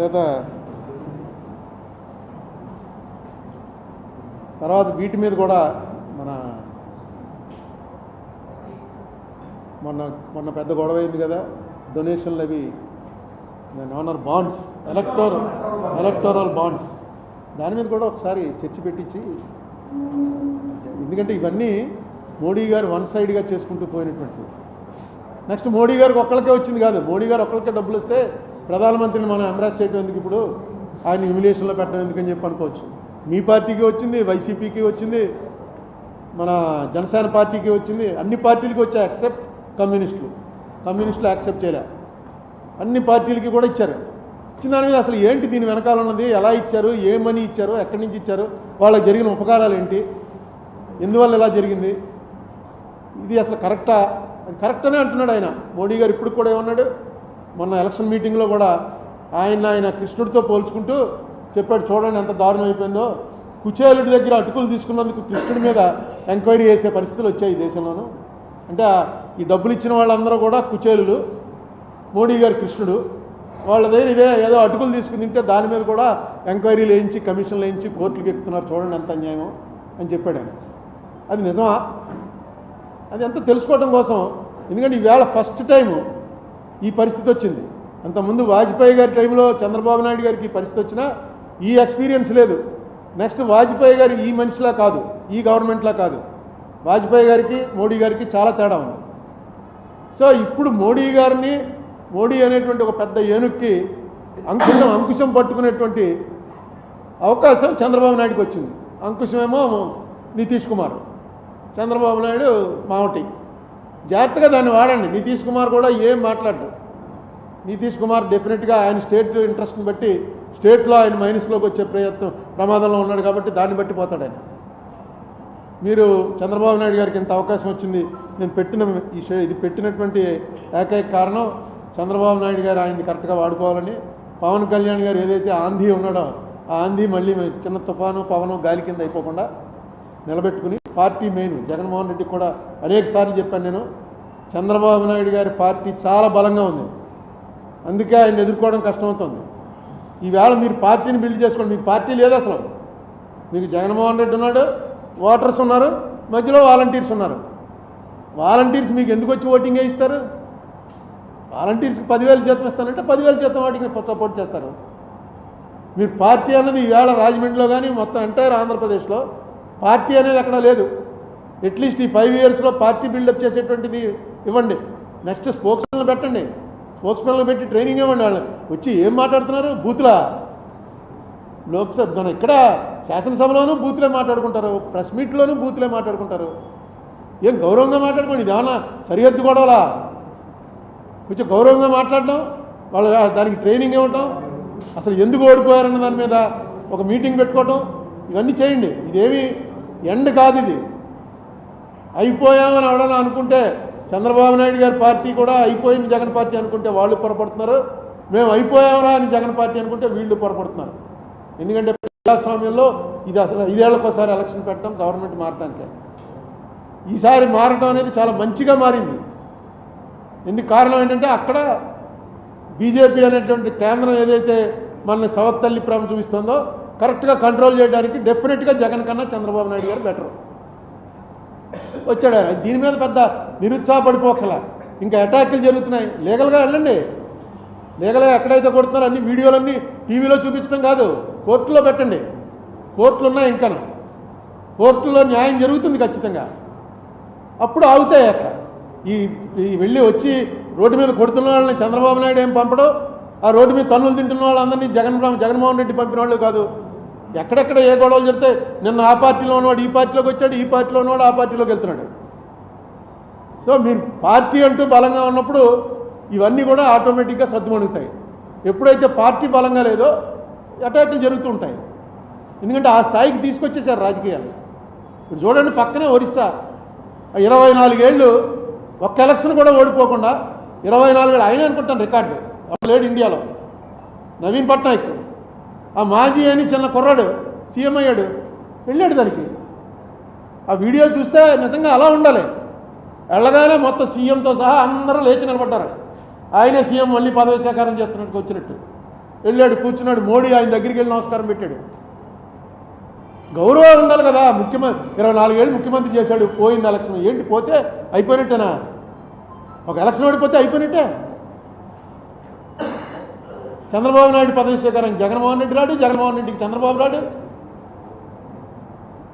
చేత తర్వాత వీటి మీద కూడా మన మొన్న మొన్న పెద్ద గొడవ అయింది కదా డొనేషన్లు అవి దాని honour bonds elector electoral bonds దాని మీద కూడా ఒకసారి చర్చ పెట్టించి ఎందుకంటే ఇవన్నీ మోడీ గారు వన్ సైడ్గా చేసుకుంటూ పోయినటువంటివి. నెక్స్ట్ మోడీ గారికి ఒక్కళ్ళకే వచ్చింది కాదు. మోడీ గారు ఒక్కళ్ళకే డబ్బులు వస్తే ప్రధానమంత్రిని మనం ఎంబ్రాస్ చేయడం ఎందుకు ఇప్పుడు? ఆయన హ్యూమిలేషన్లో పెట్టడం ఎందుకని చెప్పి అనుకోవచ్చు. మీ పార్టీకి వచ్చింది వైసీపీకి వచ్చింది మన జనసేన పార్టీకి వచ్చింది అన్ని పార్టీలకి వచ్చాయి యాక్సెప్ట్ కమ్యూనిస్టులు. కమ్యూనిస్టులు యాక్సెప్ట్ చేయలే. అన్ని పార్టీలకి కూడా ఇచ్చారు. ఇచ్చిన దాని మీద అసలు ఏంటి దీని వెనకాల ఉన్నది? ఎలా ఇచ్చారు? ఏ మనీ ఇచ్చారు? ఎక్కడి నుంచి ఇచ్చారు? వాళ్ళకి జరిగిన ఉపకారాలు ఏంటి? ఎందువల్ల ఇలా జరిగింది? ఇది అసలు కరెక్టా? అది కరెక్ట్ అనే అంటున్నాడు ఆయన. మోడీ గారు ఇప్పుడు కూడా ఏమన్నాడు? మొన్న ఎలక్షన్ మీటింగ్లో కూడా ఆయన ఆయన కృష్ణుడితో పోల్చుకుంటూ చెప్పాడు చూడండి ఎంత దారుణం అయిపోయిందో. కుచేలుడి దగ్గర అటుకులు తీసుకున్నందుకు కృష్ణుడి మీద ఎంక్వైరీ చేసే పరిస్థితులు వచ్చాయి ఈ దేశంలోనూ. అంటే ఈ డబ్బులు ఇచ్చిన వాళ్ళందరూ కూడా కుచేలులు మోడీ గారు కృష్ణుడు. వాళ్ళ దగ్గర ఇదే ఏదో అటుకులు తీసుకుని తింటే దాని మీద కూడా ఎంక్వైరీలు వేయించి కమిషన్లు వేయించి కోర్టులకు ఎక్కుతున్నారు చూడండి ఎంత అన్యాయమో అని చెప్పాడు ఆయన. అది నిజమా? అది ఎంత తెలుసుకోవడం కోసం? ఎందుకంటే ఈవేళ ఫస్ట్ టైము ఈ పరిస్థితి వచ్చింది. అంతకుముందు వాజ్పేయి గారి టైంలో చంద్రబాబు నాయుడు గారికి ఈ పరిస్థితి వచ్చినా ఈ ఎక్స్పీరియన్స్ లేదు. నెక్స్ట్ వాజ్పేయి గారు ఈ మనిషిలా కాదు ఈ గవర్నమెంట్లా కాదు. వాజ్పేయి గారికి మోడీ గారికి చాలా తేడా ఉంది. సో ఇప్పుడు మోడీ గారిని మోడీ అనేటువంటి ఒక పెద్ద ఏనుక్కి అంకుశం అంకుశం పట్టుకునేటువంటి అవకాశం చంద్రబాబు నాయుడుకి వచ్చింది. అంకుశమేమో నితీష్ కుమార్. చంద్రబాబు నాయుడు మావటి జాగ్రత్తగా దాన్ని వాడండి. నితీష్ కుమార్ కూడా ఏం మాట్లాడ్డు. నితీష్ కుమార్ డెఫినెట్గా ఆయన స్టేట్ ఇంట్రెస్ట్ని బట్టి స్టేట్లో ఆయన మైనస్లోకి వచ్చే ప్రయత్నం ప్రమాదంలో ఉన్నాడు కాబట్టి దాన్ని బట్టి పోతాడు ఆయన. మీరు చంద్రబాబు నాయుడు గారికి ఇంత అవకాశం వచ్చింది నేను పెట్టిన ఈ ఇది పెట్టినటువంటి ఏకైక కారణం చంద్రబాబు నాయుడు గారు ఆయన్ని కరెక్ట్గా వాడుకోవాలని. పవన్ కళ్యాణ్ గారు ఏదైతే ఆంధీ ఉన్నాడో ఆ ఆంధీ మళ్ళీ చిన్న తుఫాను పవను గాలి కింద అయిపోకుండా నిలబెట్టుకుని పార్టీ మెయిన్. జగన్మోహన్ రెడ్డికి కూడా అనేక సార్లు చెప్పాను నేను చంద్రబాబు నాయుడు గారి పార్టీ చాలా బలంగా ఉంది. అందుకే ఆయన ఎదుర్కోవడం కష్టమవుతుంది. ఈవేళ మీరు పార్టీని బిల్డ్ చేసుకోండి. మీకు పార్టీ లేదు అసలు. మీకు జగన్మోహన్ రెడ్డి ఉన్నాడు ఓటర్స్ ఉన్నారు మధ్యలో వాలంటీర్స్ ఉన్నారు. వాలంటీర్స్ మీకు ఎందుకు వచ్చి ఓటింగ్ వేయిస్తారు వాలంటీర్స్కి పదివేలు జీతం ఇస్తానంటే పదివేల జీతం వాటికి సపోర్ట్ చేస్తారు. మీరు పార్టీ అన్నది ఈవేళ రాజమండ్రిలో కానీ మొత్తం ఎంటైర్ ఆంధ్రప్రదేశ్లో పార్టీ అనేది అక్కడ లేదు. అట్లీస్ట్ ఈ ఫైవ్ ఇయర్స్లో పార్టీ బిల్డప్ చేసేటువంటిది ఇవ్వండి. నెక్స్ట్ స్పోక్స్ మెన్లు పెట్టండి. స్పోక్స్ మెన్లు పెట్టి ట్రైనింగ్ ఇవ్వండి వాళ్ళు వచ్చి ఏం మాట్లాడుతున్నారు? బూతులా? లోక్సభ మన ఇక్కడ శాసనసభలోనూ బూతులే మాట్లాడుకుంటారు. ప్రెస్ మీట్లోనూ బూతులే మాట్లాడుకుంటారు. ఏం గౌరవంగా మాట్లాడుకోండి? ఇదేమన్నా సరిహద్దు గొడవలా? కొంచెం గౌరవంగా మాట్లాడడం వాళ్ళ దానికి ట్రైనింగ్ ఇవ్వటం అసలు ఎందుకు ఓడిపోయారన్న దాని మీద ఒక మీటింగ్ పెట్టుకోవటం ఇవన్నీ చేయండి. ఇదేమి ఎండ్ కాదు ఇది. అయిపోయామని ఎవడన్నా అనుకుంటే చంద్రబాబు నాయుడు గారి పార్టీ కూడా అయిపోయింది జగన్ పార్టీ అనుకుంటే వాళ్ళు పొరపడుతున్నారు. మేము అయిపోయామరా అని జగన్ పార్టీ అనుకుంటే వీళ్ళు పొరపడుతున్నారు. ఎందుకంటే ప్రజాస్వామ్యంలో ఇది అసలు ఐదేళ్ళకోసారి ఎలక్షన్ పెట్టడం గవర్నమెంట్ మారటానికే. ఈసారి మారటం అనేది చాలా మంచిగా మారింది. ఎందుకు కారణం ఏంటంటే అక్కడ బీజేపీ అనేటువంటి కేంద్రం ఏదైతే మన సవత్తల్లి ప్రేమ చూపిస్తుందో కరెక్ట్గా కంట్రోల్ చేయడానికి డెఫినెట్గా జగన్ కన్నా చంద్రబాబు నాయుడు గారు బెటర్. వచ్చాడు ఆయన. దీని మీద పెద్ద నిరుత్సాహపడిపోకల. ఇంకా అటాక్లు జరుగుతున్నాయి. లీగల్గా వెళ్ళండి. లీగల్గా ఎక్కడైతే కొడుతున్నారో అన్ని వీడియోలన్నీ టీవీలో చూపించడం కాదు కోర్టులో పెట్టండి. కోర్టులు ఉన్నాయి ఇంకా కోర్టులో న్యాయం జరుగుతుంది ఖచ్చితంగా. అప్పుడు ఆగుతాయి అక్కడ. ఈ ఈ వెళ్ళి వచ్చి రోడ్డు మీద కొడుతున్న వాళ్ళని చంద్రబాబు నాయుడు ఏం పంపడం? ఆ రోడ్డు మీద తన్నులు తింటున్న వాళ్ళందరినీ జగన్ జగన్మోహన్ రెడ్డి పంపిన వాళ్ళు కాదు. ఎక్కడెక్కడ ఏ గొడవలు జరిగితే నిన్న ఆ పార్టీలో ఉన్నవాడు ఈ పార్టీలోకి వచ్చాడు ఈ పార్టీలో ఉన్నవాడు ఆ పార్టీలోకి వెళ్తున్నాడు. సో మీరు పార్టీ అంటూ బలంగా ఉన్నప్పుడు ఇవన్నీ కూడా ఆటోమేటిక్గా సర్దుమణుగుతాయి ఎప్పుడైతే పార్టీ బలంగా లేదో అటాక్లు జరుగుతూ ఉంటాయి. ఎందుకంటే ఆ స్థాయికి తీసుకొచ్చేసారు రాజకీయాలు. ఇప్పుడు చూడండి పక్కనే ఒరిస్సా. ఆ ఇరవై నాలుగేళ్ళు ఒక్క ఎలక్షన్ కూడా ఓడిపోకుండా ఇరవై నాలుగేళ్ళు ఆయన అనుకుంటాను రికార్డు. లేడు ఇండియాలో. నవీన్ పట్నాయక్. ఆ మాజీ అని చిన్న కుర్రాడు సీఎం అయ్యాడు. వెళ్ళాడు దానికి. ఆ వీడియో చూస్తే నిజంగా అలా ఉండాలి. వెళ్ళగానే మొత్తం సీఎంతో సహా అందరూ లేచి నిలబడ్డారు. ఆయనే సీఎం మళ్ళీ పదవి స్వీకారం చేస్తున్నట్టు వచ్చినట్టు. వెళ్ళాడు కూర్చున్నాడు. మోడీ ఆయన దగ్గరికి వెళ్ళి నమస్కారం పెట్టాడు. గౌరవం ఉండాలి కదా. ముఖ్యమంత్రి ఇరవై నాలుగేళ్ళు ముఖ్యమంత్రి చేశాడు. పోయింది ఎలక్షన్. ఏంటి పోతే? అయిపోయినట్టేనా? ఒక ఎలక్షన్ ఓడిపోతే అయిపోయినట్టే. చంద్రబాబు నాయుడు పదవి స్వీకారం జగన్మోహన్ రెడ్డి రాడు జగన్మోహన్ రెడ్డికి చంద్రబాబు రాడు.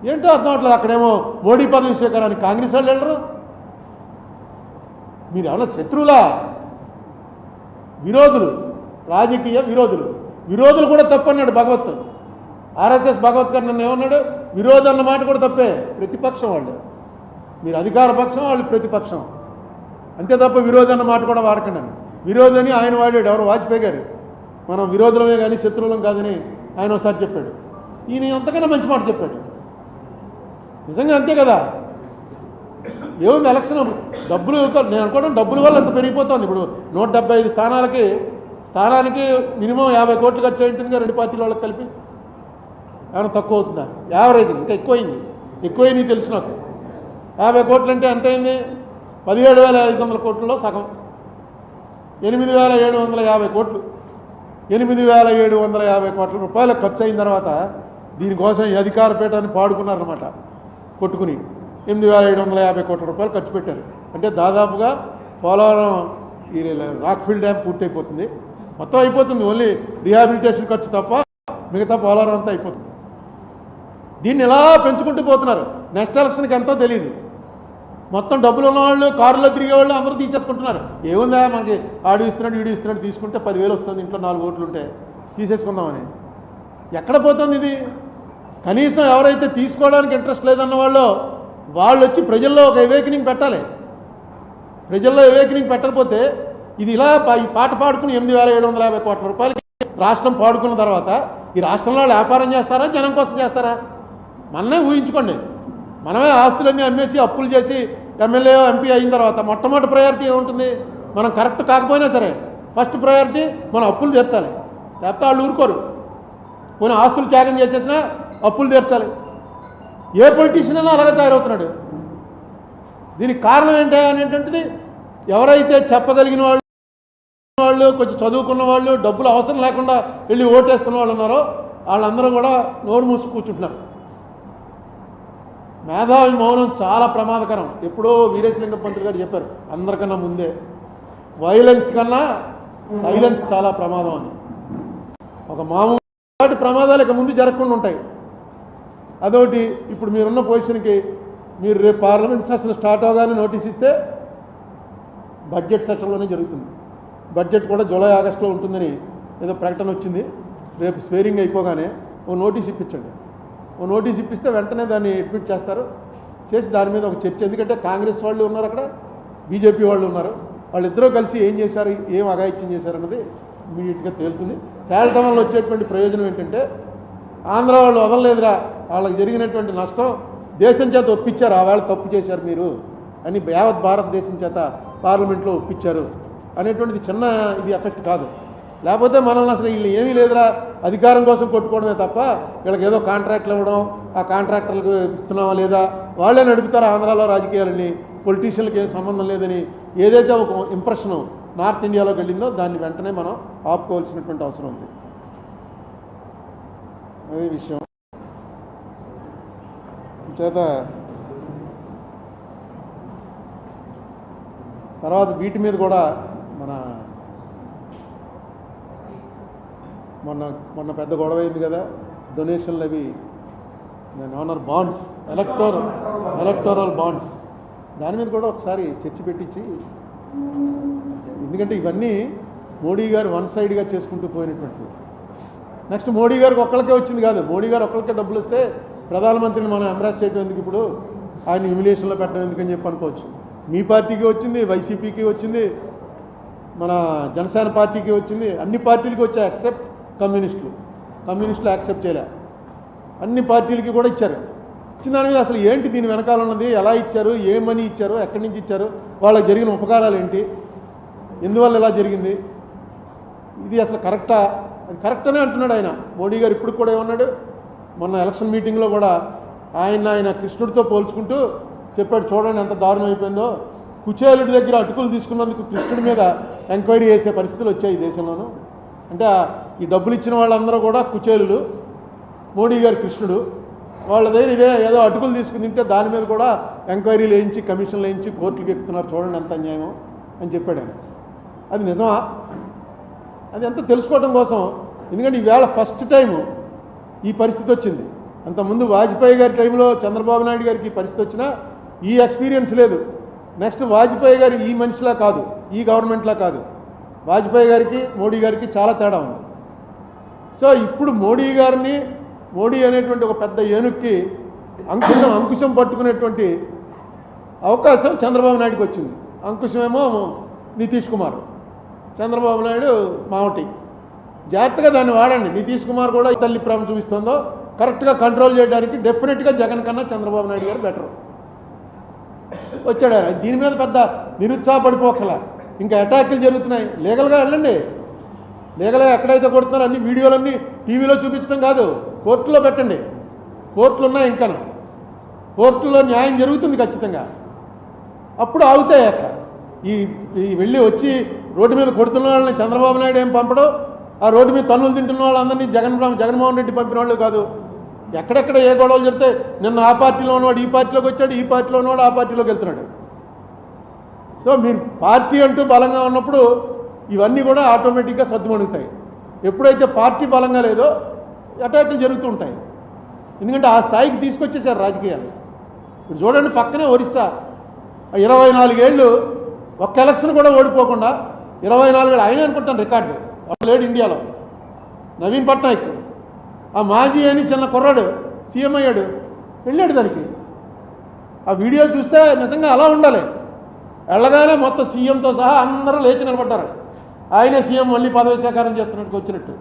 ఏంటో అర్థం అవట్లేదు అక్కడేమో మోడీ పదవి స్వీకారానికి కాంగ్రెస్ వాళ్ళు వెళ్ళరు. మీరు ఏమన్నా శత్రువులా? విరోధులు రాజకీయ విరోధులు. విరోధులు కూడా తప్పన్నాడు భగవత్. ఆర్ఎస్ఎస్ భగవత్ గారు నన్ను ఏమన్నాడు? విరోధం అన్న మాట కూడా తప్పే ప్రతిపక్షం వాళ్ళు. మీరు అధికార పక్షం వాళ్ళు ప్రతిపక్షం. అంతే తప్ప విరోధం అన్న మాట కూడా వాడకండి విరోధని ఆయన వాడాడు ఎవరు? వాజ్పేయి గారు. మనం విరోధులమే కానీ శత్రువులం కాదని ఆయన ఒకసారి చెప్పాడు. ఈయన అంతకన్నా మంచి మాట చెప్పాడు. నిజంగా అంతే కదా? ఏముంది ఎలక్షన్? డబ్బులు నేను అనుకోవడం డబ్బుల వల్ల అంత పెరిగిపోతుంది. ఇప్పుడు నూట డెబ్బై ఐదు స్థానాలకి స్థానానికి మినిమం యాభై కోట్లు ఖర్చు అయింటుందిగా రెండు పార్టీల వాళ్ళకి కలిపి? ఏమైనా తక్కువ అవుతుందా? యావరేజ్ ఇంకా ఎక్కువైంది. ఎక్కువైంది తెలుసు నాకు. యాభై కోట్లు అంటే ఎంత అయింది? పదిహేడు వేల ఐదు వందల కోట్లలో సగం. ఎనిమిది వేల ఏడు వందల యాభై కోట్లు. ఎనిమిది వేల ఏడు వందల యాభై కోట్ల రూపాయలు ఖర్చు అయిన తర్వాత దీనికోసం ఈ అధికార పీఠాన్ని పాడుకున్నారనమాట కొట్టుకుని ఎనిమిది వేల ఏడు వందల యాభై కోట్ల రూపాయలు ఖర్చు పెట్టారు. అంటే దాదాపుగా పోలవరం ఈ రాక్ఫీల్డ్ డ్యామ్ పూర్తయిపోతుంది. మొత్తం అయిపోతుంది. ఓన్లీ రిహాబిలిటేషన్ ఖర్చు తప్ప మిగతా పోలవరం అంతా అయిపోతుంది. దీన్ని ఇలా పెంచుకుంటూ పోతున్నారు? నెక్స్ట్ ఎలక్షన్కి ఎంతో తెలియదు మొత్తం డబ్బులు ఉన్నవాళ్ళు కారులో తిరిగేవాళ్ళు అందరూ తీసేసుకుంటున్నారు. ఏముందా మనకి? ఆడు ఇస్తున్నాడు వీడు ఇస్తున్నాడు తీసుకుంటే పదివేలు వస్తుంది ఇంట్లో నాలుగు ఓట్లు ఉంటే. తీసేసుకుందామని. ఎక్కడ పోతుంది ఇది? కనీసం ఎవరైతే తీసుకోవడానికి ఇంట్రెస్ట్ లేదన్న వాళ్ళు వాళ్ళు వచ్చి ప్రజల్లో ఒక ఎవేకనింగ్ పెట్టాలి. ప్రజల్లో ఎవేకనింగ్ పెట్టకపోతే ఇది ఇలా ఈ పాట పాడుకుని ఎనిమిది వేల ఏడు వందల యాభై కోట్ల రూపాయలకి రాష్ట్రం పాడుకున్న తర్వాత ఈ రాష్ట్రంలో వాళ్ళు వ్యాపారం చేస్తారా? జనం కోసం చేస్తారా? మనమే ఊహించుకోండి. మనమే ఆస్తులన్నీ అమ్మేసి అప్పులు చేసి ఎమ్మెల్యే ఎంపీ అయిన తర్వాత మొట్టమొదటి ప్రయారిటీ ఏముంటుంది? మనం కరెక్ట్ కాకపోయినా సరే ఫస్ట్ ప్రయారిటీ మనం అప్పులు తీర్చాలి. లేకపోతే వాళ్ళు ఊరుకోరు. పోనీ ఆస్తులు త్యాగం చేసేసినా అప్పులు తీర్చాలి. ఏ పొలిటీషియన్ అయినా అలాగే తయారవుతున్నాడు. దీనికి కారణం ఏంటి అనేటువంటిది ఎవరైతే చెప్పగలిగిన వాళ్ళు వాళ్ళు కొంచెం చదువుకున్న వాళ్ళు డబ్బులు అవసరం లేకుండా వెళ్ళి ఓటేస్తున్న వాళ్ళు ఉన్నారో వాళ్ళందరూ కూడా నోరు మూసి కూర్చుంటున్నారు. మేధావి మౌనం చాలా ప్రమాదకరం. ఎప్పుడో వీరేశలింగ పంతులు గారు చెప్పారు అందరికన్నా ముందే. వైలెన్స్ కన్నా సైలెన్స్ చాలా ప్రమాదం అని. ఒక మామూలు వాటి ప్రమాదాలు ఇక ముందు జరగకుండా ఉంటాయి. అదొకటి ఇప్పుడు మీరున్న పొజిషన్కి మీరు రేపు పార్లమెంట్ సెషన్ స్టార్ట్ అవగానే నోటీస్ ఇస్తే బడ్జెట్ సెషన్లోనే జరుగుతుంది. బడ్జెట్ కూడా జూలై ఆగస్టులో ఉంటుందని ఏదో ప్రకటన వచ్చింది. రేపు స్వేరింగ్ అయిపోగానే ఓ నోటీస్ ఇప్పించండి. ఓ నోటీస్ ఇప్పిస్తే వెంటనే దాన్ని అడ్మిట్ చేస్తారు. చేసి దాని మీద ఒక చర్చ. ఎందుకంటే కాంగ్రెస్ వాళ్ళు ఉన్నారు అక్కడ బీజేపీ వాళ్ళు ఉన్నారు. వాళ్ళిద్దరూ కలిసి ఏం చేశారు ఏం అఘాయిత్యం చేశారు అన్నది ఇమీడియట్గా తేలుతుంది. తేలటం వల్ల వచ్చేటువంటి ప్రయోజనం ఏంటంటే ఆంధ్ర వాళ్ళు వదలలేదురా వాళ్ళకి జరిగినటువంటి నష్టం దేశం చేత ఒప్పించారు ఆ తప్పు చేశారు మీరు అని యావత్ భారతదేశం చేత పార్లమెంట్లో ఒప్పించారు అనేటువంటిది చిన్న ఇది ఎఫెక్ట్ కాదు. లేకపోతే మనల్ని అసలు వీళ్ళు ఏమీ లేదురా అధికారం కోసం కొట్టుకోవడమే తప్ప వీళ్ళకి ఏదో కాంట్రాక్ట్లు ఇవ్వడం ఆ కాంట్రాక్టర్లకు ఇస్తున్నావా లేదా వాళ్ళే నడుపుతారు ఆంధ్రాలో రాజకీయాలని పొలిటీషియన్లకు ఏం సంబంధం లేదని ఏదైతే ఒక ఇంప్రెషన్ నార్త్ ఇండియాలోకి వెళ్ళిందో దాన్ని వెంటనే మనం ఆపుకోవాల్సినటువంటి అవసరం ఉంది. అదే విషయం. చేత తర్వాత వీటి మీద కూడా మన మొన్న మొన్న పెద్ద గొడవ అయింది కదా డొనేషన్లు అవి దాని honour bonds electoral electoral bonds దాని మీద కూడా ఒకసారి చర్చ పెట్టించి ఎందుకంటే ఇవన్నీ మోడీ గారు వన్ సైడ్గా చేసుకుంటూ పోయినటువంటివి నెక్స్ట్ మోడీ గారికి ఒక్కళ్ళకే వచ్చింది కాదు. మోడీ గారు ఒక్కళ్ళకే డబ్బులు వస్తే ప్రధానమంత్రిని మనం ఎంబ్రాస్ చేయడం ఎందుకు ఇప్పుడు? ఆయన హిమిలేషన్లో పెట్టడం ఎందుకని చెప్పి అనుకోవచ్చు. మీ పార్టీకి వచ్చింది వైసీపీకి వచ్చింది మన జనసేన పార్టీకి వచ్చింది అన్ని పార్టీలకి వచ్చాయి ఎక్సెప్ట్ కమ్యూనిస్టులు. కమ్యూనిస్టులు యాక్సెప్ట్ చేయలే. అన్ని పార్టీలకి కూడా ఇచ్చారు. ఇచ్చిన దాని మీద అసలు ఏంటి దీని వెనకాల ఉన్నది? ఎలా ఇచ్చారు? ఏ మనీ ఇచ్చారు? ఎక్కడి నుంచి ఇచ్చారు? వాళ్ళకి జరిగిన ఉపకారాలు ఏంటి? ఎందువల్ల ఇలా జరిగింది? ఇది అసలు కరెక్టా? అది కరెక్ట్ అనే అంటున్నాడు ఆయన. మోడీ గారు ఇప్పుడు కూడా ఏమన్నాడు? మొన్న ఎలక్షన్ మీటింగ్లో కూడా ఆయన ఆయన కృష్ణుడితో పోల్చుకుంటూ చెప్పాడు చూడండి ఎంత దారుణం అయిపోయిందో. కుచేలుడి దగ్గర అటుకులు తీసుకున్నందుకు కృష్ణుడి మీద ఎంక్వైరీ చేసే పరిస్థితులు వచ్చాయి ఈ దేశంలోనూ. అంటే ఈ డబ్బులు ఇచ్చిన వాళ్ళందరూ కూడా కుచేలులు. మోడీ గారు కృష్ణుడు. వాళ్ళ దగ్గర ఇదే ఏదో అటుకులు తీసుకుని తింటే దాని మీద కూడా ఎంక్వైరీలు వేయించి కమిషన్లు వేయించి కోర్టులకు ఎక్కుతున్నారు. చూడండి ఎంత అన్యాయం అని చెప్పాడు ఆయన. అది నిజమా? అది ఎంత తెలుసుకోవడం కోసం? ఎందుకంటే ఈవేళ ఫస్ట్ టైం ఈ పరిస్థితి వచ్చింది. అంతకుముందు వాజ్పేయి గారి టైంలో చంద్రబాబు నాయుడు గారికి ఈ పరిస్థితి వచ్చినా ఈ ఎక్స్పీరియన్స్ లేదు. నెక్స్ట్ వాజ్పేయి గారు ఈ మనిషిలా కాదు ఈ గవర్నమెంట్లా కాదు. వాజ్పేయి గారికి మోడీ గారికి చాలా తేడా ఉంది. సో ఇప్పుడు మోడీ గారిని మోడీ అనేటువంటి ఒక పెద్ద ఏనుక్కి అంకుశం అంకుశం పట్టుకునేటువంటి అవకాశం చంద్రబాబు నాయుడుకి వచ్చింది. అంకుశమేమో నితీష్ కుమార్. చంద్రబాబు నాయుడు మావటి. జాగ్రత్తగా దాన్ని వాడండి. నితీష్ కుమార్ కూడా ఈ తల్లి ప్రేమ చూపిస్తుందో కరెక్ట్గా కంట్రోల్ చేయడానికి డెఫినెట్గా జగన్ కన్నా చంద్రబాబు నాయుడు గారు బెటర్. వచ్చాడు దీని మీద పెద్ద నిరుత్సాహపడిపోకల. ఇంకా అటాకులు జరుగుతున్నాయి. లీగల్గా వెళ్ళండి. లీగల్గా ఎక్కడైతే కొడుతున్నారో అన్ని వీడియోలన్నీ టీవీలో చూపించడం కాదు కోర్టులో పెట్టండి. కోర్టులు ఉన్నాయి ఇంకా కోర్టులో న్యాయం జరుగుతుంది ఖచ్చితంగా. అప్పుడు ఆగుతాయి అక్కడ. ఈ ఈ వెళ్ళి వచ్చి రోడ్డు మీద కొడుతున్న వాళ్ళని చంద్రబాబు నాయుడు ఏం పంపడం ఆ రోడ్డు మీద తన్నులు తింటున్న వాళ్ళందరినీ జగన్ జగన్మోహన్ రెడ్డి పంపిన వాళ్ళు కాదు. ఎక్కడెక్కడ ఏ గొడవలు చెప్తే నిన్న ఆ పార్టీలో ఉన్నవాడు ఈ పార్టీలోకి వచ్చాడు ఈ పార్టీలో ఉన్నవాడు ఆ పార్టీలోకి వెళ్తున్నాడు. సో మీరు పార్టీ అంటూ బలంగా ఉన్నప్పుడు ఇవన్నీ కూడా ఆటోమేటిక్గా సర్దుమణుగుతాయి ఎప్పుడైతే పార్టీ బలంగా లేదో అటాకులు జరుగుతూ ఉంటాయి. ఎందుకంటే ఆ స్థాయికి తీసుకొచ్చేసారు రాజకీయాలు. ఇప్పుడు చూడండి పక్కనే ఒరిస్సా. ఇరవై నాలుగేళ్ళు ఒక్క ఎలక్షన్ కూడా ఓడిపోకుండా ఇరవై నాలుగేళ్ళు ఆయన అనుకుంటాను రికార్డు. వాడు లేడు ఇండియాలో. నవీన్ పట్నాయక్. ఆ మాజీ అని చిన్న కుర్రాడు సీఎం అయ్యాడు. వెళ్ళాడు దానికి. ఆ వీడియో చూస్తే నిజంగా అలా ఉండాలి. వెళ్ళగానే మొత్తం సీఎంతో సహా అందరూ లేచి నిలబడ్డారు. ఆయనే సీఎం మళ్ళీ పదవి స్వీకారం చేస్తున్నట్టు వచ్చినట్టు.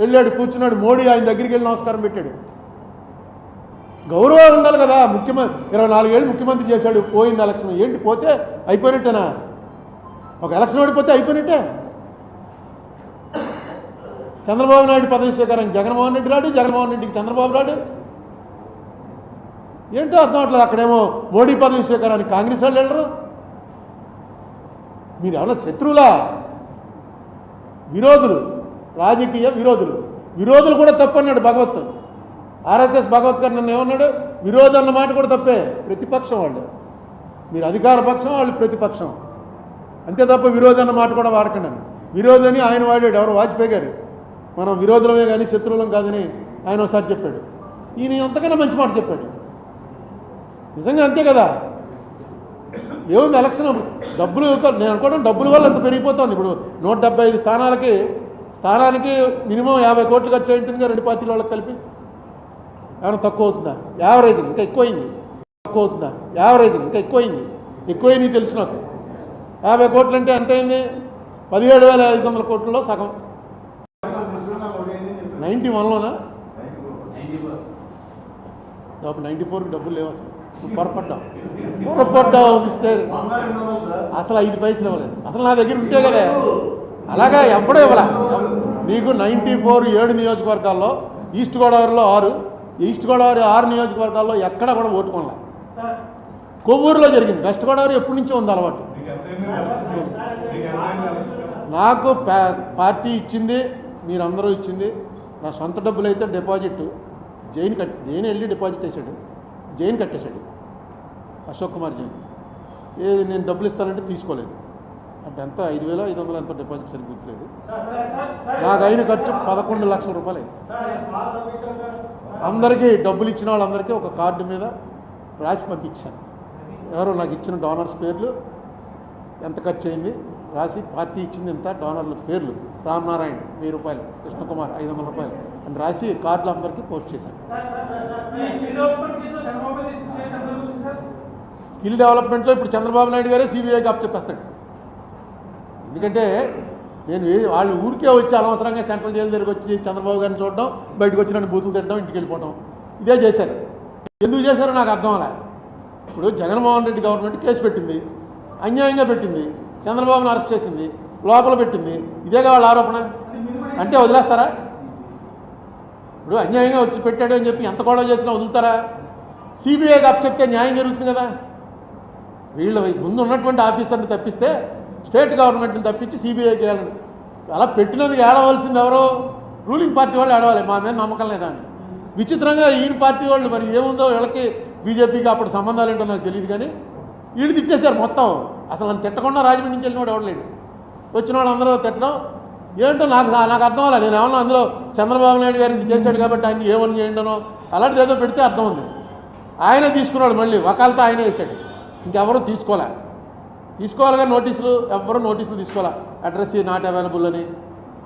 వెళ్ళాడు కూర్చున్నాడు మోడీ ఆయన దగ్గరికి వెళ్ళి నమస్కారం పెట్టాడు. గౌరవం ఉండాలి కదా ముఖ్యమంత్రి ఇరవై నాలుగేళ్ళు ముఖ్యమంత్రి చేశాడు పోయింది ఎలక్షన్ ఏంటి పోతే అయిపోయినట్టేనా? ఒక ఎలక్షన్ ఓడిపోతే అయిపోయినట్టే. చంద్రబాబు నాయుడు పదవి స్వీకారం జగన్మోహన్ రెడ్డి రాడు జగన్మోహన్ రెడ్డికి చంద్రబాబు రాడు. ఏంటో అర్థం అవట్లేదు అక్కడేమో మోడీ పదవి స్వీకారానికి కాంగ్రెస్ వాళ్ళు వెళ్ళరు. మీరు ఎవరో శత్రువులా? విరోధులు రాజకీయ విరోధులు. విరోధులు కూడా తప్పన్నాడు భగవత్. ఆర్ఎస్ఎస్ భగవత్ గారు నన్ను ఏమన్నాడు? విరోధం అన్న మాట కూడా తప్పే. ప్రతిపక్షం వాళ్ళు. మీరు అధికార పక్షం వాళ్ళు ప్రతిపక్షం. అంతే తప్ప విరోధం అన్న మాట కూడా వాడకండి విరోధని ఆయన వాడాడు ఎవరు? వాజ్పేయి గారు. మనం విరోధులమే కానీ శత్రువులం కాదని ఆయన ఒకసారి చెప్పాడు. ఈయన అంతకన్నా మంచి మాట చెప్పాడు. నిజంగా అంతే కదా? ఏముంది ఎలక్షన్ డబ్బులు నేను అనుకోవడం డబ్బుల వల్ల అంత పెరిగిపోతుంది. ఇప్పుడు నూట డెబ్బై ఐదు స్థానాలకి స్థానానికి మినిమం యాభై కోట్లు ఖర్చు అయి ఉంటుందిగా రెండు పార్టీల వాళ్ళకి కలిపి. ఏమైనా తక్కువ అవుతుందా? యావరేజ్ ఇంకా ఎక్కువైంది. తక్కువ అవుతుందా? యావరేజ్ ఇంకా ఎక్కువైంది. ఎక్కువైంది తెలుసు నాకు. యాభై కోట్లు అంటే ఎంత అయింది? పదిహేడు వేల ఐదు వందల కోట్లలో సగం. నైంటీ వన్లోనా? నైంటీ ఫోర్కి డబ్బులు లేవు అసలు? పొరపడ్డావు. పొరపడ్డావు మిస్టర్ అసలు ఐదు పైసలు ఇవ్వలేదు. అసలు నా దగ్గర ఉంటే కదా. అలాగా ఎప్పుడూ ఇవ్వలే. నీకు నైంటీ ఫోర్ ఏడు నియోజకవర్గాల్లో ఈస్ట్ గోదావరిలో ఆరు ఈస్ట్ గోదావరి ఆరు నియోజకవర్గాల్లో ఎక్కడ కూడా ఓటుకోలే కొవ్వూరులో జరిగింది. వెస్ట్ గోదావరి ఎప్పటి నుంచో ఉంది అలవాటు. నాకు పార్టీ ఇచ్చింది మీరందరూ ఇచ్చింది. నా సొంత డబ్బులు అయితే డిపాజిట్ జైన్ కట్ జైన్ వెళ్ళి డిపాజిట్ వేసాడు జైన్ కట్టేశాడు. అశోక్ కుమార్ జైన్. ఏది నేను డబ్బులు ఇస్తానంటే తీసుకోలేదు. అంటే ఎంత? ఐదు వేల ఐదు వందలు ఎంతో డిపాజిట్ సరిగ్గా గుర్తులేదు. నాకు అయిన ఖర్చు పదకొండు లక్షల రూపాయలు. అందరికీ డబ్బులు ఇచ్చిన వాళ్ళందరికీ ఒక కార్డు మీద రాసి పంపించాను. ఎవరో నాకు ఇచ్చిన డోనర్స్ పేర్లు ఎంత ఖర్చు అయింది రాసి పార్టీ ఇచ్చింది ఎంత డోనర్ల పేర్లు రామనారాయణ వెయ్యి రూపాయలు కృష్ణకుమార్ ఐదు వందల రూపాయలు అని రాసి కార్డులు అందరికీ పోస్ట్ చేశాను. స్కిల్ డెవలప్మెంట్లో ఇప్పుడు చంద్రబాబు నాయుడు గారే సిబిఐకి అప్పచెప్పేస్తాడు ఎందుకంటే నేను వాళ్ళు ఊరికే వచ్చి అనవసరంగా సెంట్రల్ జైలు దగ్గరికి వచ్చి చంద్రబాబు గారిని చూడడం బయటకు వచ్చి నన్ను బూతులు తిట్టడం ఇంటికి వెళ్ళిపోవడం ఇదే చేశారు. ఎందుకు చేశారో నాకు అర్థం అలా ఇప్పుడు జగన్మోహన్ రెడ్డి గవర్నమెంట్ కేసు పెట్టింది అన్యాయంగా పెట్టింది చంద్రబాబును అరెస్ట్ చేసింది లోపల పెట్టింది ఇదేగా వాళ్ళ ఆరోపణ? అంటే వదిలేస్తారా? ఇప్పుడు అన్యాయంగా వచ్చి పెట్టాడు అని చెప్పి ఎంత గొడవ చేసినా వదులుతారా? సిబిఐకి అప్ చెప్తే న్యాయం జరుగుతుంది కదా. వీళ్ళ ముందు ఉన్నటువంటి ఆఫీసర్ని తప్పిస్తే స్టేట్ గవర్నమెంట్ని తప్పించి సిబిఐ చేయాలని అలా పెట్టినందుకు ఏడవలసింది ఎవరో? రూలింగ్ పార్టీ వాళ్ళు ఏడవాలి. మా మీద నమ్మకం లేదా అని. విచిత్రంగా ఈయన పార్టీ వాళ్ళు మరి ఏముందో వీళ్ళకి బీజేపీకి అప్పుడు సంబంధాలు ఏంటో నాకు తెలియదు కానీ వీళ్ళు తిట్టేశారు మొత్తం. అసలు నన్ను తిట్టకుండా రాజమండ్రి నుంచి వెళ్ళినవాడు ఎవడలేడు వచ్చిన వాళ్ళు అందరూ తిట్టడం. ఏంటో నాకు నాకు అర్థం అవ్వాలి నేను ఏమన్నా అందులో చంద్రబాబు నాయుడు గారు ఇది చేశాడు కాబట్టి ఆయన ఏమని చేయండనో అలాంటిది ఏదో పెడితే అర్థం ఉంది. ఆయన తీసుకున్నాడు మళ్ళీ. వకాలతో ఆయన వేసాడు ఇంకెవరూ తీసుకోలే. తీసుకోవాలిగా నోటీసులు ఎవ్వరూ నోటీసులు తీసుకోలే. అడ్రస్ నాట్ అవైలబుల్ అని.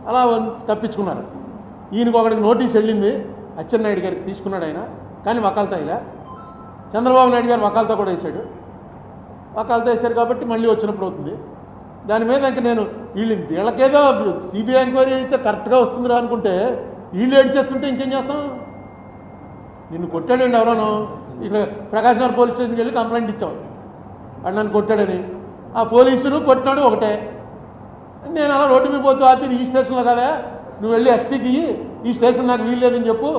అలా తప్పించుకున్నారు. ఈయనకు ఒకటికి నోటీస్ వెళ్ళింది. అచ్చెన్నాయుడు గారికి తీసుకున్నాడు ఆయన. కానీ వకాలతో ఇలా చంద్రబాబు నాయుడు గారు వకాలతో కూడా వేశాడు వకాలతో వేశారు కాబట్టి మళ్ళీ వచ్చినప్పుడు అవుతుంది. దాని మీద ఇంక నేను వీళ్ళు వీళ్ళకేదో సిబిఐ ఎంక్వైరీ అయితే కరెక్ట్గా వస్తుందిరా అనుకుంటే వీళ్ళు ఏడిచేస్తుంటే ఇంకేం చేస్తాం? నిన్ను కొట్టాడండి ఎవరోనో. ఇక్కడ ప్రకాశ్ నగర్ పోలీస్ స్టేషన్కి వెళ్ళి కంప్లైంట్ ఇచ్చాం. వాడు నన్ను కొట్టాడని. ఆ పోలీసులు కొట్టినాడు ఒకటే. నేను అలా రోడ్డు మీద పోతూ ఆపి ఈ స్టేషన్లో కదా? నువ్వు వెళ్ళి ఎస్పీకి ఈ స్టేషన్ నాకు వీల్లేదని చెప్పు.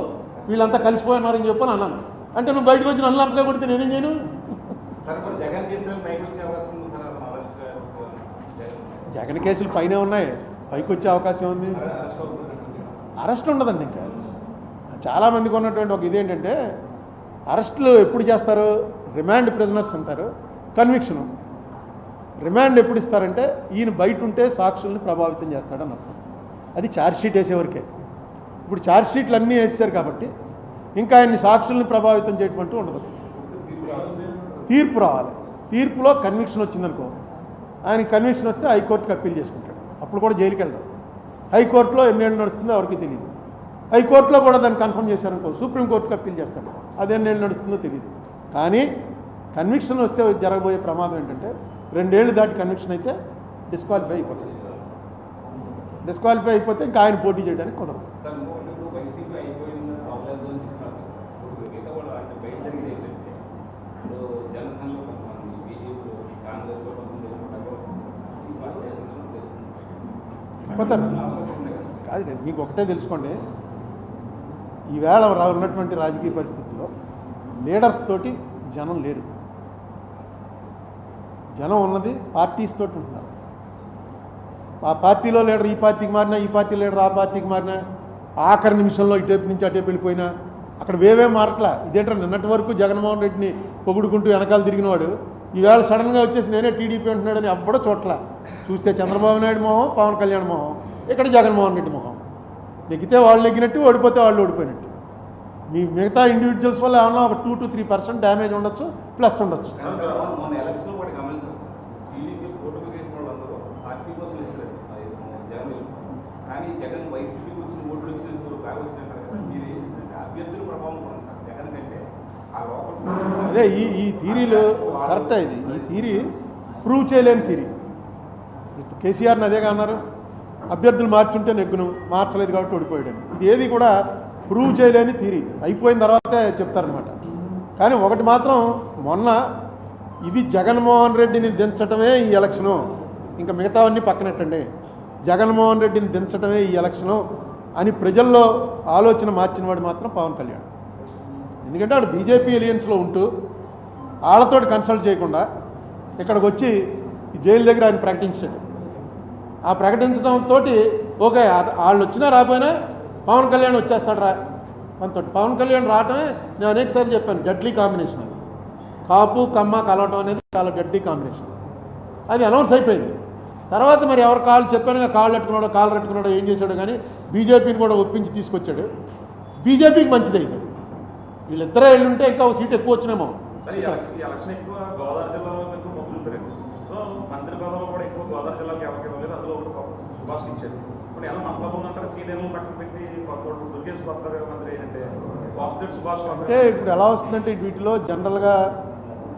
వీళ్ళంతా కలిసిపోయినారని చెప్పు అని అన్నాను. అంటే నువ్వు బయటకు వచ్చి నన్ను లంపగా కొడితే నేనేం చేయను? జగన్ కేసులో పైనే ఉన్నాయి. పైకి వచ్చే అవకాశం ఉంది అరెస్ట్ ఉండదండి ఇంకా. చాలామందికి ఉన్నటువంటి ఒక ఇదేంటంటే అరెస్టులు ఎప్పుడు చేస్తారు? రిమాండ్ ప్రిజనర్స్ ఉంటారు. కన్విక్షను. రిమాండ్ ఎప్పుడు ఇస్తారంటే ఈయన బయట ఉంటే సాక్షుల్ని ప్రభావితం చేస్తాడని అర్థం. అది ఛార్జ్షీట్ వేసేవరకే. ఇప్పుడు ఛార్జ్షీట్లు అన్నీ వేసేసారు కాబట్టి ఇంకా ఆయన్ని సాక్షుల్ని ప్రభావితం చేయటం ఉండదు. తీర్పు రావాలి. తీర్పులో కన్విక్షన్ వచ్చిందనుకో ఆయన కన్విక్షన్ వస్తే హైకోర్టుకి అప్పీల్ చేసుకుంటాడు. అప్పుడు కూడా జైలుకి వెళ్ళడం. హైకోర్టులో ఎన్నేళ్ళు నడుస్తుందో ఎవరికి తెలియదు హైకోర్టులో కూడా దాన్ని కన్ఫర్మ్ చేశారనుకో సుప్రీంకోర్టుకి అప్పీల్ చేస్తాడు. అది ఎన్నేళ్ళు నడుస్తుందో తెలియదు కానీ కన్విక్షన్ వస్తే జరగబోయే ప్రమాదం ఏంటంటే రెండేళ్ళు దాటి కన్విక్షన్ అయితే డిస్క్వాలిఫై అయిపోతాడు. డిస్క్వాలిఫై అయిపోతే ఇంకా ఆయన పోటీ చేయడానికి కుదరదు. ఉంది కదా మీకు ఒకటే తెలుసుకోండి. ఈవేళ ఉన్నటువంటి రాజకీయ పరిస్థితుల్లో లీడర్స్ తోటి జనం లేరు. జనం ఉన్నది పార్టీస్ తోటి ఉంటున్నారు. ఆ పార్టీలో లీడర్ ఈ పార్టీకి మారినా ఈ పార్టీ లీడర్ ఆ పార్టీకి మారినా ఆఖరి నిమిషంలో ఇటువైపు నుంచి అటేపు వెళ్ళిపోయినా అక్కడ వేవే మార్కలా ఇదేంటారు నిన్నటి వరకు జగన్మోహన్ రెడ్డిని పొగుడుకుంటూ వెనకాల తిరిగినవాడు ఈవేళ సడన్గా వచ్చేసి నేనే టీడీపీ అంటున్నాడని ఎవ్వడో చోట్ల. చూస్తే చంద్రబాబు నాయుడు మొహం పవన్ కళ్యాణ్ మొహం ఇక్కడ జగన్మోహన్ రెడ్డి మొహం. నెగ్గితే వాళ్ళు నెగ్గినట్టు ఓడిపోతే వాళ్ళు ఓడిపోయినట్టు. మీ మిగతా ఇండివిజువల్స్ వల్ల ఏమన్నా ఒక two to three percent damage ఉండొచ్చు ప్లస్ ఉండొచ్చు కానీ సార్ మొన్న- మొన్న ఎలక్షన్ కూడా గమనించారు సార్ టీడీపీ కూటమి చేసిన వాళ్ళందరూ పార్టీ కోసం ఇస్తారు అది జగన్ వైపు. కానీ జగన్ వైసీపీకి వచ్చిన ఓట్లు వచ్చిన బాగా వచ్చినట్టు కదా. మీరు అభ్యర్థుల ప్రభావం సార్ జగన్ కంటే ఆ లోపల అదే ఈ ఈ థీరీలు కరెక్టే ఇది? ఈ థీరీ ప్రూవ్ చేయలేని థీరీ. కేసీఆర్ని అదేగా అన్నారు. అభ్యర్థులు మార్చుంటే నెగ్గును మార్చలేదు కాబట్టి ఓడిపోయాడని. ఇది ఏది కూడా ప్రూవ్ చేయలేని థీరీ. అయిపోయిన తర్వాతే చెప్తారనమాట కానీ ఒకటి మాత్రం మొన్న ఇది జగన్మోహన్ రెడ్డిని దించటమే ఈ ఎలక్షను. ఇంకా మిగతావన్నీ పక్కనెట్టండి. జగన్మోహన్ రెడ్డిని దించడమే ఈ ఎలక్షను అని ప్రజల్లో ఆలోచన మార్చినవాడు మాత్రం పవన్ కళ్యాణ్. ఎందుకంటే ఆడు బీజేపీ ఎలియన్స్లో ఉంటూ వాళ్ళతోటి కన్సల్ట్ చేయకుండా ఇక్కడికి వచ్చి ఈ జైలు దగ్గర ఆయన ప్రకటించాడు. ఆ ప్రకటించడంతో ఓకే వాళ్ళు వచ్చినా రాపోయినా పవన్ కళ్యాణ్ వచ్చేస్తాడు రా మనతో పవన్ కళ్యాణ్ రావటమే నేను అనేకసారి చెప్పాను డెడ్లీ కాంబినేషన్ కాపు కమ్మ కలవటం అనేది చాలా డెడ్లీ కాంబినేషన్. అది అనౌన్స్ అయిపోయింది. తర్వాత మరి ఎవరు కాళ్ళు చెప్పాను కాళ్ళు పెట్టుకున్నాడో కాళ్ళు పెట్టుకున్నాడో ఏం చేశాడో కానీ బీజేపీని కూడా ఒప్పించి తీసుకొచ్చాడు. బీజేపీకి మంచిది అయింది వీళ్ళిద్దరే వెళ్ళి ఉంటే ఇంకా ఒక సీట్ ఎక్కువ వచ్చినేమో. అంటే ఇప్పుడు ఎలా వస్తుందంటే వీటిలో జనరల్గా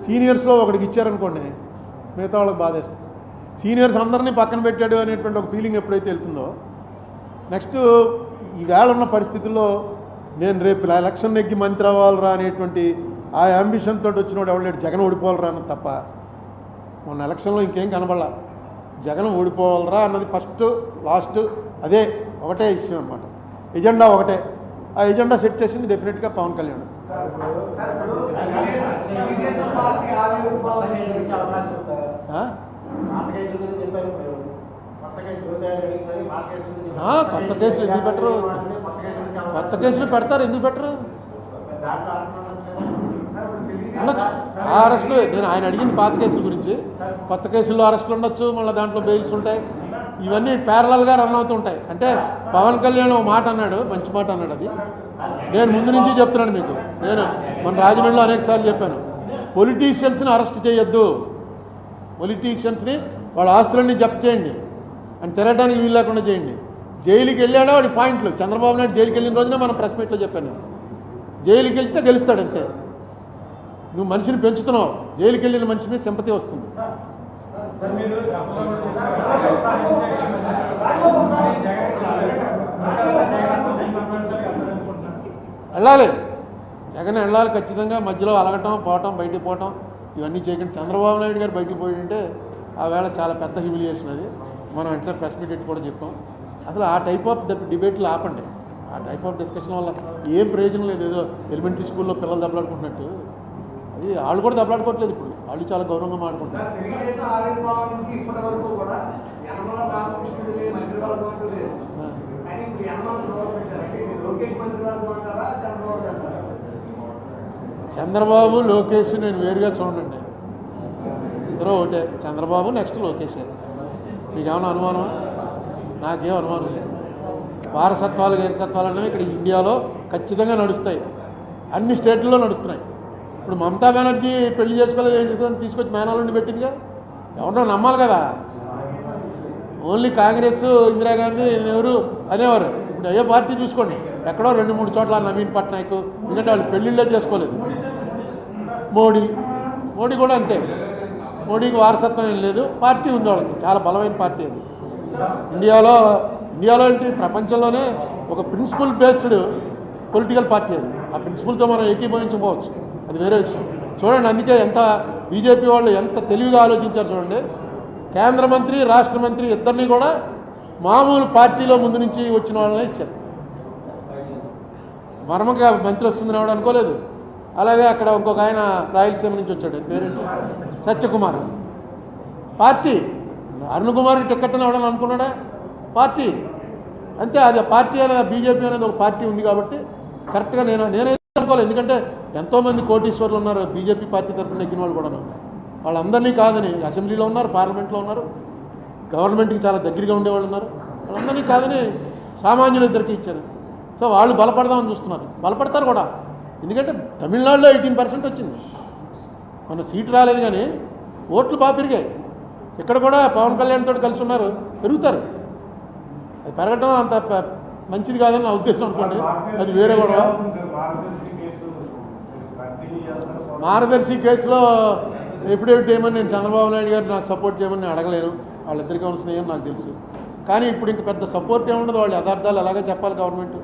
సీనియర్స్లో ఒకడికి ఇచ్చారనుకోండి మిగతా వాళ్ళకి బాధేస్తుంది. సీనియర్స్ అందరినీ పక్కన పెట్టాడు అనేటువంటి ఒక ఫీలింగ్ ఎప్పుడైతే వెళ్తుందో నెక్స్ట్ ఈవేళ ఉన్న పరిస్థితుల్లో నేను రేపు ఇలా ఎలక్షన్ నెగ్గి మంత్రి అవ్వాలరా అనేటువంటి ఆ అంబిషన్ తోటి వచ్చినోడు ఎవడలేడు జగన్ ఓడిపోవాలరా అన్నది తప్ప మొన్న ఎలక్షన్లో ఇంకేం కనబడలా. జగన్ ఓడిపోవాలరా అన్నది ఫస్ట్ లాస్ట్ అదే ఒకటే ఇష్యూ అనమాట ఎజెండా ఒకటే. ఆ ఎజెండా సెట్ చేసింది డెఫినెట్గా పవన్ కళ్యాణ్. పార్టీ కొత్త కేసులు ఎందుకు పెట్టరు? కొత్త కేసులు పెడతారు ఎందుకు పెట్టరు? ఉండొచ్చు. ఆ అరెస్టులు నేను ఆయన అడిగింది పాత కేసుల గురించి. కొత్త కేసుల్లో అరెస్టులు ఉండొచ్చు మళ్ళీ దాంట్లో బెయిల్స్ ఉంటాయి. ఇవన్నీ ప్యారలల్గా రన్ అవుతుంటాయి అంటే పవన్ కళ్యాణ్ ఒక మాట అన్నాడు మంచి మాట అన్నాడు అది. నేను ముందు నుంచి చెప్తున్నాను మీకు. నేను మన రాజమండ్రిలో అనేకసార్లు చెప్పాను. పొలిటీషియన్స్ని అరెస్ట్ చేయొద్దు. పొలిటీషియన్స్ని వాడు ఆస్తులన్నీ జప్తు చేయండి. అని తిరగడానికి వీలు లేకుండా చేయండి. జైలుకి వెళ్ళాడో వాడి పాయింట్లు చంద్రబాబు నాయుడు జైలుకి వెళ్ళిన రోజున మనం ప్రెస్ మీట్లో చెప్పాను జైలుకి వెళ్తే గెలుస్తాడు అంతే. నువ్వు మనిషిని పెంచుతున్నావు. జైలుకి వెళ్ళిన మనిషి మీద సింపతి వస్తుంది. వెళ్ళాలి. జగన్ వెళ్ళాలి ఖచ్చితంగా. మధ్యలో అలగటం పోవటం బయటికి పోవటం. ఇవన్నీ చేయకుండా. చంద్రబాబు నాయుడు గారు బయటికి పోయింటే ఆ వేళ చాలా పెద్ద హ్యూమిలియేషన్ అది. మనం ఇంట్లో ప్రెస్ మీట్ పెట్టి కూడా చెప్పాం. అసలు ఆ టైప్ ఆఫ్ డిబేట్లు ఆపండి. ఆ టైప్ ఆఫ్ డిస్కషన్ వల్ల ఏం ప్రయోజనం లేదు. ఏదో ఎలిమెంటరీ స్కూల్లో పిల్లలు దెబ్బలాడుకుంటున్నట్టు. అది వాళ్ళు కూడా దెబ్బలాడుకోవట్లేదు ఇప్పుడు. వాళ్ళు చాలా గౌరవంగా మాట్లాడుకుంటారు లోకేష్ మంత్రివర్గం అంటారా చంద్రబాబు అంటారా చంద్రబాబు లోకేష్ నేను వేరుగా చూడండి. ఇద్దరు ఒకటే. చంద్రబాబు నెక్స్ట్ లోకేష్. మీకేమైనా అనుమానమా? నాకేం అనుమానం లేదు. వారసత్వాలు గైరసత్వాలు అనేవి ఇక్కడ ఇండియాలో ఖచ్చితంగా నడుస్తాయి. అన్ని స్టేట్లలో నడుస్తున్నాయి. ఇప్పుడు మమతా బెనర్జీ పెళ్ళి చేసుకోలేదు ఏం తీసుకొచ్చి మేనాలుండి పెట్టిందిగా? ఎవరినో నమ్మాలి కదా. ఓన్లీ కాంగ్రెస్ ఇందిరాగాంధీ నెహ్రూ అనేవారు. ఇప్పుడు ఏ పార్టీ చూసుకోండి. ఎక్కడో రెండు మూడు చోట్ల నవీన్ పట్నాయక్ ఎందుకంటే వాళ్ళు పెళ్ళిళ్ళే చేసుకోలేదు. మోడీ మోడీ కూడా అంతే. మోడీకి వారసత్వం ఏం లేదు. పార్టీ ఉంది వాళ్ళకి. చాలా బలమైన పార్టీ అది. ఇండియాలో ఇండియాలో ఏంటి? ప్రపంచంలోనే ఒక ప్రిన్సిపల్ బేస్డ్ పొలిటికల్ పార్టీ అది. ఆ ప్రిన్సిపల్తో మనం ఏకీభవించకపోవచ్చు అది వేరే విషయం. చూడండి అందుకే ఎంత బీజేపీ వాళ్ళు ఎంత తెలివిగా ఆలోచించారు చూడండి. కేంద్ర మంత్రి రాష్ట్ర మంత్రి ఇద్దరిని కూడా మామూలు పార్టీలో ముందు నుంచి వచ్చిన వాళ్ళని ఇచ్చారు. మర్మగా మంత్రి వస్తుందని రావడం అనుకోలేదు. అలాగే అక్కడ ఇంకొక ఆయన రాయలసీమ నుంచి వచ్చాడు ఆయన పేరేంటి సత్యకుమార్. పార్టీ. అరుణ్ కుమార్ టికెట్ అని ఎవడని అనుకున్నాడా? పార్టీ. అంతే అది పార్టీ అనేది బీజేపీ అనేది ఒక పార్టీ ఉంది కాబట్టి కరెక్ట్గా నేను నేనే అనుకోలేదు. ఎందుకంటే ఎంతోమంది కోటీశ్వర్లు ఉన్నారు బీజేపీ పార్టీ తరఫున ఎక్కిన వాళ్ళు కూడా వాళ్ళందరినీ కాదని అసెంబ్లీలో ఉన్నారు పార్లమెంట్లో ఉన్నారు. గవర్నమెంట్కి చాలా దగ్గరగా ఉండేవాళ్ళు ఉన్నారు. వాళ్ళందరినీ కాదని సామాన్యులు ఇద్దరికి ఇచ్చారు. సో వాళ్ళు బలపడదామని చూస్తున్నారు. బలపడతారు కూడా. ఎందుకంటే తమిళనాడులో ఎయిటీన్ పర్సెంట్ వచ్చింది. మన సీటు రాలేదు కానీ ఓట్లు బాగా పెరిగాయి. ఇక్కడ కూడా పవన్ కళ్యాణ్ తోటి కలిసి ఉన్నారు. పెరుగుతారు. అది పెరగటం అంత మంచిది కాదని నా ఉద్దేశం అనుకోండి. అది వేరే గొడవ. మార్గదర్శి కేసులో ఎఫిడేవిట్ చేయమని నేను చంద్రబాబు నాయుడు గారు నాకు సపోర్ట్ చేయమని నేను అడగలేను. వాళ్ళిద్దరికీ ఉన్న స్నేహం నాకు తెలుసు. కానీ ఇప్పుడు ఇంక పెద్ద సపోర్ట్ ఏముండదు వాళ్ళు యథార్థాలు ఎలాగో చెప్పాలి గవర్నమెంట్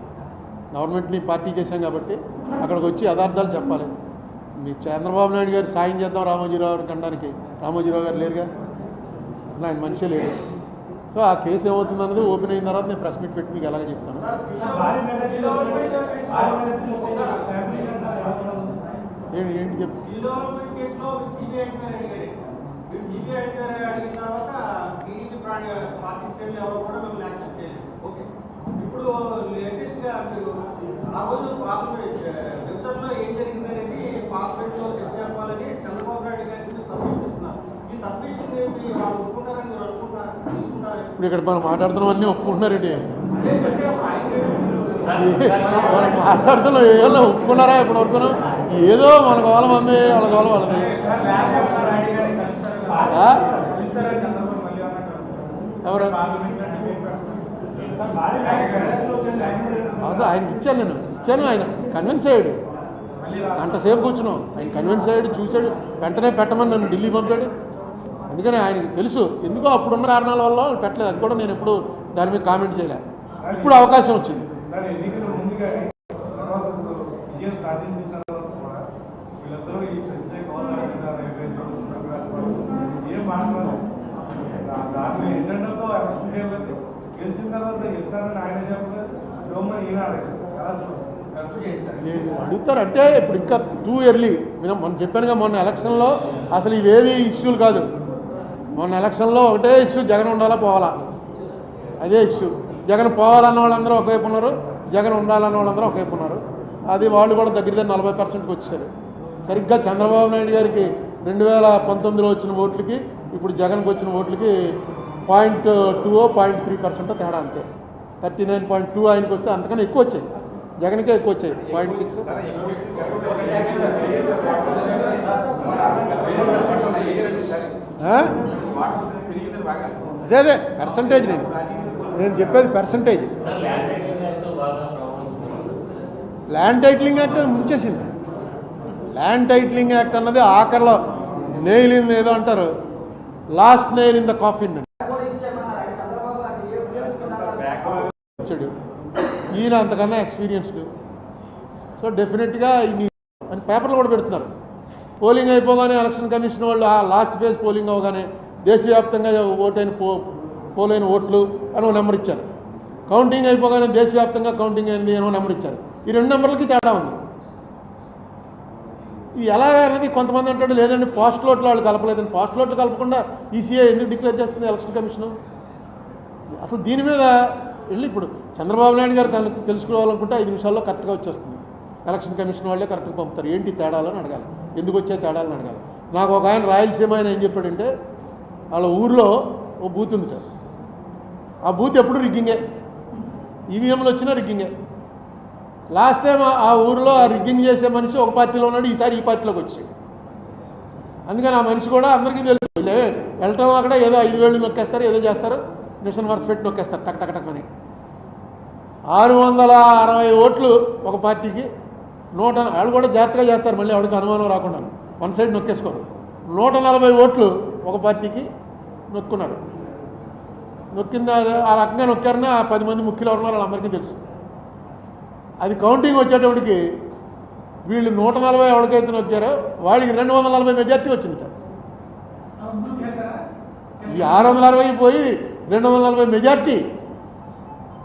గవర్నమెంట్ని పార్టీ చేశాం కాబట్టి అక్కడికి వచ్చి యథార్థాలు చెప్పాలి. మీ చంద్రబాబు నాయుడు గారు సాయం చేద్దాం రామోజీరావు గారికి అనడానికి రామోజీరావు గారు లేరుగా? అసలు ఆయన మనిషే లేడు. సో ఆ కేసు ఏమవుతుంది అన్నది ఓపెన్ అయిన తర్వాత నేను ప్రెస్ మీట్ పెట్టి మీకు ఎలాగ చెప్తాను. ఏంటి ఏంటి చెప్తాను స్టేట్లు ఎవరు కూడా మిమ్మల్ని యాక్సెప్ట్ చేయలేదు. ఓకే. ఇప్పుడు లేటెస్ట్గా మీరు ఆ రోజు పార్లమెంట్ ఏం జరిగింది అనేది పార్లమెంట్లో చర్చ జరపాలని చంద్రబాబు నాయుడు గారికి సబ్మిషన్ ఇస్తున్నారు ఈ సబ్మిషన్ ఏంటి వాళ్ళు ఒప్పుకుంటారని మీరు అనుకుంటారు? తీసుకుంటారు? ఇప్పుడు ఇక్కడ మనం మాట్లాడుతున్నాం అన్నీ ఒప్పుకుంటున్నారండి మనం మాట్లాడుతున్నాం ఏమన్నా ఒప్పుకున్నారా ఇప్పుడు వరకు ఏదో మన గోళం మంది వాళ్ళ గోళం వాళ్ళది ఆ? ఎవరు సార్ భారీ మెజార్టీలో వచ్చాయి అసలు ఆయనకి ఇచ్చాను నేను. ఇచ్చాను ఆయన. కన్విన్స్ అయ్యాడు. గంట సేపు కూర్చున్నాం. ఆయన కన్విన్స్ అయ్యాడు చూశాడు. వెంటనే పెట్టమని నన్ను ఢిల్లీ పంపాడు. అందుకని ఆయనకి తెలుసు. ఎందుకో అప్పుడున్న కారణాల వల్ల పెట్టలేదు. అది కూడా నేను ఎప్పుడు దాని మీద కామెంట్ చేయలే. ఇప్పుడు అవకాశం వచ్చింది. గెలిచిన తర్వాత ఆయన చెప్పలేదు. ఈయన అడగలేదు అడుగుతారు అంటే ఇప్పుడు ఇంకా టూ ఇయర్లీ నేను మొన్న చెప్పానుగా మొన్న ఎలక్షన్లో అసలు ఇవేవి ఇష్యూలు కాదు. మొన్న ఎలక్షన్లో ఒకటే ఇష్యూ జగన్ ఉండాలా పోవాలా? అదే ఇష్యూ. జగన్ పోవాలన్న వాళ్ళందరూ ఒకవైపు ఉన్నారు. జగన్ ఉండాలన్న వాళ్ళందరూ ఒకవైపు ఉన్నారు. అది వాళ్ళు కూడా దగ్గర దగ్గర నలభై పర్సెంట్కి వచ్చారు. సరిగ్గా చంద్రబాబు నాయుడు గారికి రెండు వేల పంతొమ్మిదిలో వచ్చిన ఓట్లకి ఇప్పుడు జగన్కి వచ్చిన ఓట్లకి point two point three percent తేడా అంతే. థర్టీ నైన్ పాయింట్ టూ ఆయనకి వస్తే అంతకన్నా ఎక్కువ వచ్చాయి జగన్కే ఎక్కువ వచ్చాయి పాయింట్ సిక్స్. అదే అదే పర్సంటేజ్ నేను. నేను చెప్పేది పర్సంటేజ్ ల్యాండ్ టైటిలింగ్ యాక్ట్ ముంచేసింది. ల్యాండ్ టైటిలింగ్ యాక్ట్ అన్నది ఆఖరిలో నెయిల్ ఇన్ ఏదో అంటారు. Last nail in the coffin కూడా ఇచ్చామన్నారు ఆయన చంద్రబాబు గారికి ఏ ఉపయోగిస్తున్నారు వచ్చాడు. ఈయన అంతకన్నా ఎక్స్పీరియన్స్డ్. సో డెఫినెట్గా ఈ అని పేపర్లు కూడా పెడుతున్నారు. పోలింగ్ అయిపోగానే ఎలక్షన్ కమిషన్ వాళ్ళు ఆ లాస్ట్ ఫేజ్ పోలింగ్ అవగానే దేశవ్యాప్తంగా ఓటైన పో పోలైన ఓట్లు అని ఒక నెంబర్ ఇచ్చారు. కౌంటింగ్ అయిపోగానే దేశవ్యాప్తంగా కౌంటింగ్ అయింది అని నెంబర్ ఇచ్చారు. ఈ రెండు నెంబర్లకి తేడా ఉంది. ఈ ఎలా అనేది కొంతమంది అంటాడు లేదండి పోస్ట్ లోట్లు వాళ్ళు కలపలేదని పోస్ట్ లోట్లు కలపకుండా ఈసీఐ ఎందుకు డిక్లేర్ చేస్తుంది ఎలక్షన్ కమిషన్? అసలు దీని మీద వెళ్ళి ఇప్పుడు చంద్రబాబు నాయుడు గారు తను తెలుసుకోవాలనుకుంటే ఐదు నిమిషాల్లో కరెక్ట్గా వచ్చేస్తుంది. ఎలక్షన్ కమిషన్ వాళ్ళే కరెక్ట్గా పంపుతారు. ఏంటి తేడాలని అడగాలి. ఎందుకు వచ్చే తేడాలని అడగాలి. నాకు ఒక ఆయన రాయలసీమ ఆయన ఏం చెప్పాడంటే వాళ్ళ ఊర్లో ఓ బూత్ ఉంది ఆ బూత్ ఎప్పుడు రిగ్గింగే? ఈవీఎంలు వచ్చినా రిగ్గింగే. లాస్ట్ టైం ఆ- ఊరిలో ఆ రిగ్గింగ్ చేసే మనిషి ఒక పార్టీలో ఉన్నాడు ఈసారి ఈ పార్టీలోకి వచ్చాడు. అందుకని ఆ మనిషి కూడా అందరికీ తెలుసు వెళ్ళటం అక్కడ ఏదో ఐదు వేలు నొక్కేస్తారు ఏదో చేస్తారు. మిషన్ వర్స్ పెట్టి నొక్కేస్తారు టక్ టక్ టక్ అని. ఆరు వందల అరవై ఓట్లు ఒక పార్టీకి నూట వాళ్ళు కూడా జాగ్రత్తగా చేస్తారు మళ్ళీ ఎవరికి అనుమానం రాకుండా. వన్ సైడ్ నొక్కేసుకోరు. నూట నలభై ఓట్లు ఒక పార్టీకి నొక్కున్నారు. నొక్కింది అది- ఆ రకంగా నొక్కారని ఆ పది మంది ముఖ్యులు ఎవరు ఉన్నారో వాళ్ళందరికీ తెలుసు. అది కౌంటింగ్ వచ్చేటప్పటికి వీళ్ళు నూట నలభై ఎవరికైతే నొక్కారో వాడికి రెండు వందల నలభై మెజార్టీ వచ్చింది సార్ ఈ ఆరు వందల అరవై పోయి రెండు వందల నలభై మెజార్టీ.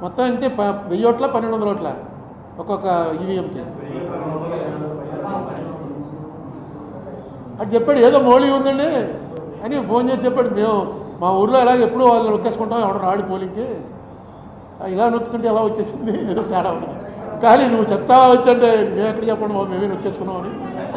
మొత్తం అంటే ప- వెయ్యి ఓట్ల పన్నెండు వందల ఓట్ల ఒక్కొక్క ఈవీఎంకి. అది చెప్పాడు ఏదో మోళీ ఉందండి అని ఫోన్ చేసి చెప్పాడు. మేము మా ఊర్లో ఎలాగ ఎప్పుడు వాళ్ళు నొక్కేసుకుంటాం ఎవడ రాడు పోలింగ్కి ఇలా నొక్కుతుంటే ఎలా వచ్చేసింది? ఏదో తేడా ఉంది. కానీ నువ్వు చెప్తావా వచ్చంటే మేము ఎక్కడ చెప్పండి మేమే నొక్కేసుకున్నాం నొక్కేసుకున్నామని